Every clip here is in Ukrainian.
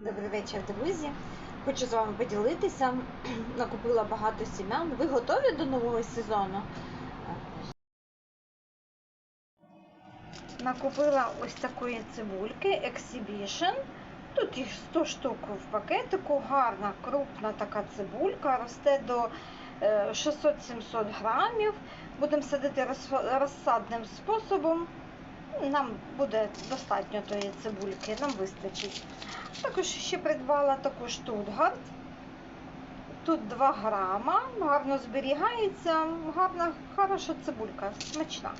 Добрий вечір, друзі. Хочу з вами поділитися. Накупила багато сім'ян. Ви готові до нового сезону? Накупила ось такої цибульки Exhibition. Тут їх 100 штук в пакетику. Гарна, крупна така цибулька. Росте до е, 600-700 грамів. Будемо садити розсадним способом. Нам буде достатньо тої цибульки, нам вистачить. Також ще придбала таку штутгарт. Тут 2 грама, гарно зберігається, гарна, хороша цибулька, смачна.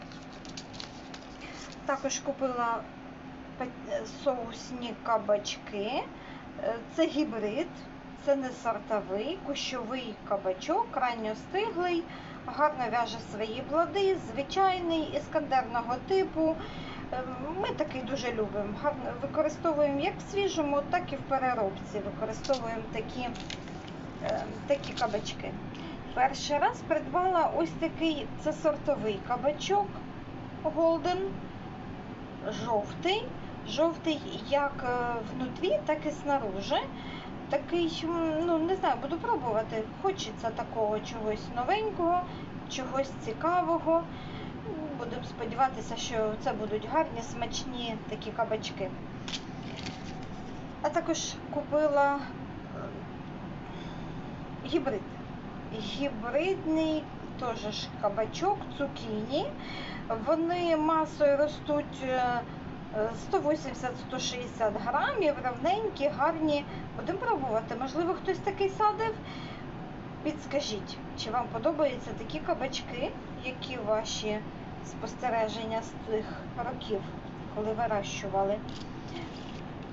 Також купила соусні кабачки. Е, Це гібрид, це не сортовий, кущовий кабачок, ранньостиглий, гарно в'яже свої плоди, звичайний, іскандерного типу. Е, Ми такий дуже любимо. Гарно використовуємо як в свіжому, так і в переробці. Використовуємо такі, е, такі кабачки. Перший раз придбала ось такий це сортовий кабачок Golden, жовтий. Жовтий як е, внутрі, так і снаружи. Такий, ну не знаю, буду пробувати. Хочеться такого чогось новенького, чогось цікавого. Будемо сподіватися, що це будуть гарні, смачні такі кабачки. А також купила е, гібрид. Гібридний теж кабачок, цукіні. Вони масою ростуть е, 180-160 грамів, равненькі, гарні. Будемо пробувати. Можливо, хтось такий садив. Підскажіть, чи вам подобаються такі кабачки, які ваші спостереження з тих років, коли вирощували.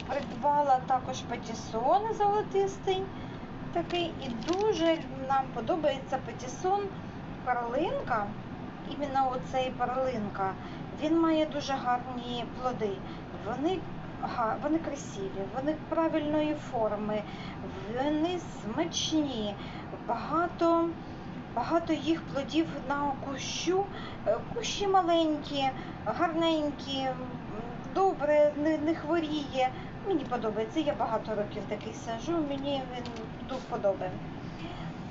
Придбала також патісон золотистий такий, і дуже нам подобається патісон перлинка. Іменно оцей перлинка. Він має дуже гарні плоди. Вони, вони красиві, вони правильної форми, вони смачні, багато, багато їх плодів на кущу. Е, Кущі маленькі, гарненькі, добре, не, не хворіє. Мені подобається. Я багато років такий сажу, мені він до вподоби.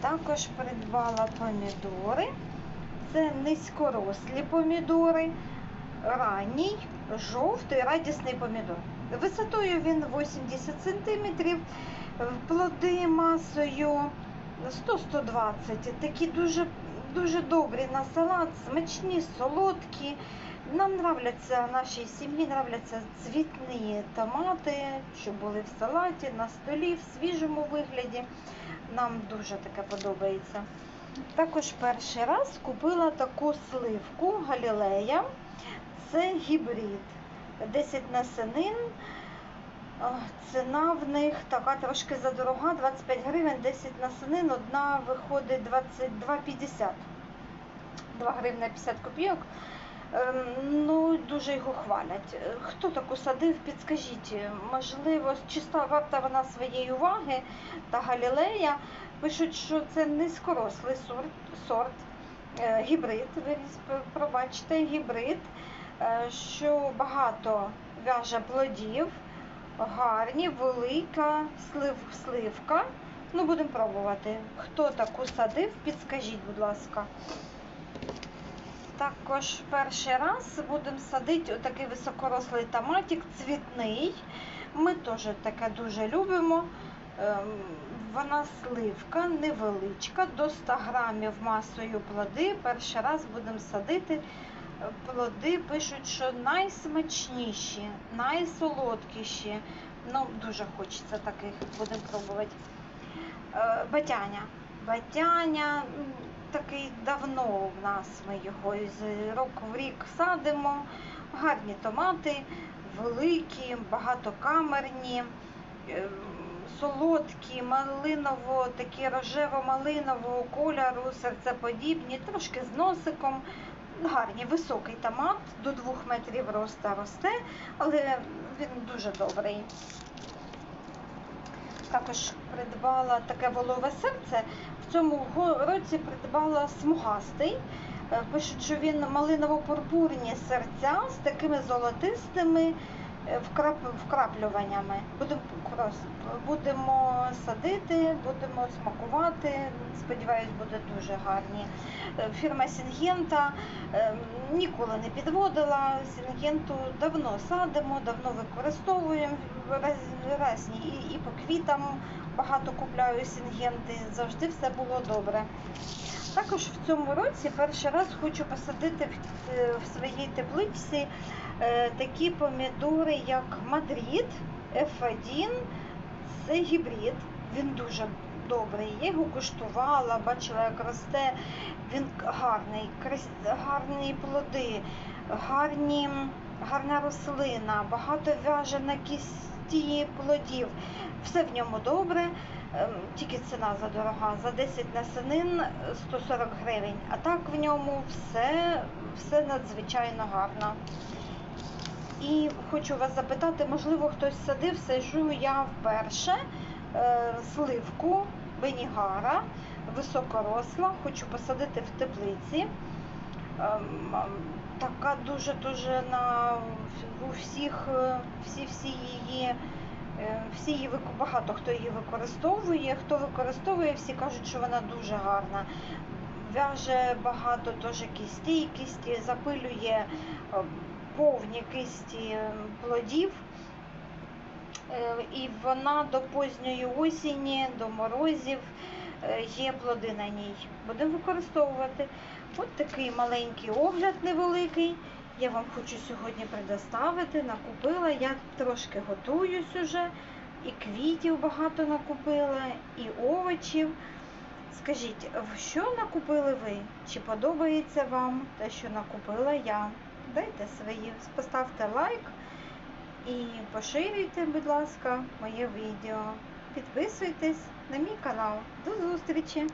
Також придбала помідори. Це низькорослі помідори, ранній, жовтий, радісний помідор. Висотою він 80 см, плоди масою 100-120 Такі дуже, дуже добрі на салат, смачні, солодкі. Нам нравляться нашій сім'ї, нравляться цвітні томати, що були в салаті, на столі, в свіжому вигляді. Нам дуже таке подобається. Також перший раз купила таку сливку Галілея. Це гібрид. 10 насенин. А, Ціна в них така трошки задорога, 25 гривень, 10 насенин, одна виходить 22,50. 2 гривні 50 копійок. Ем, Ну, дуже його хвалять. Е, Хто таку садив, підскажіть, можливо, чиста варта вона своєї уваги та Галілея. Пишуть, що це низькорослий сорт, сорт е, гібрид, ви п- пробачте, гібрид, е, що багато в'яже плодів, гарні, велика слив, сливка. Ну, будемо пробувати. Хто таку садив, підскажіть, будь ласка. Також перший раз будемо садити отакий високорослий томатик, цвітний. Ми теж таке дуже любимо. Ем, Вона сливка невеличка, до 100 грамів масою плоди. Перший раз будемо садити. Плоди пишуть, що найсмачніші, найсолодкіші. Ну, дуже хочеться таких, будемо пробувати. Е, Батяня. Батяня такий давно в нас ми його з року в рік садимо. Гарні томати, великі, багатокамерні, е, солодкі, малиново, такі рожево-малинового кольору, серцеподібні, трошки з носиком. Гарні, високий томат, до 2 метрів роста росте, але він дуже добрий. Також придбала таке волове серце. В цьому році придбала смугастий. Е, Пишуть, що він малиново-пурпурні серця з такими золотистими е, вкрап, вкраплюваннями. Будемо, будемо садити, будемо смакувати. Сподіваюсь, буде дуже гарні. Е, Фірма Сінгента е, ніколи не підводила. Сінгенту давно садимо, давно використовуємо разні і, по квітам багато купляю сінгенти. Завжди все було добре. Також в цьому році перший раз хочу посадити в, е, своїй тепличці е, такі помідори, як Мадрид F1. Це гібрид. Він дуже добрий. Я його куштувала, бачила, як росте. Він гарний, гарні плоди, гарні, гарна рослина, багато в'яже на кісті плодів. Все в ньому добре. Ем, Тільки ціна задорога. За 10 насенин 140 гривень. А так в ньому все, все надзвичайно гарно. І хочу вас запитати, можливо, хтось садив, саджу я вперше е, сливку Бенігара, високоросла, хочу посадити в теплиці. Ем, ем, Така дуже-дуже на у всіх, е, всі, всі її, е, її багато хто її використовує. Хто використовує, всі кажуть, що вона дуже гарна. В'яже багато теж кістей, кісті запилює е, повні кисті е, плодів. Е, І вона до позньої осені, до морозів е, є плоди на ній. Будемо використовувати. От такий маленький огляд невеликий. Я вам хочу сьогодні предоставити. Накупила. Я трошки готуюсь уже. І квітів багато накупила, і овочів. Скажіть, що накупили ви? Чи подобається вам те, що накупила я? Дайте свої, поставте лайк і поширюйте, будь ласка, моє відео. Підписуйтесь на мій канал. До зустрічі!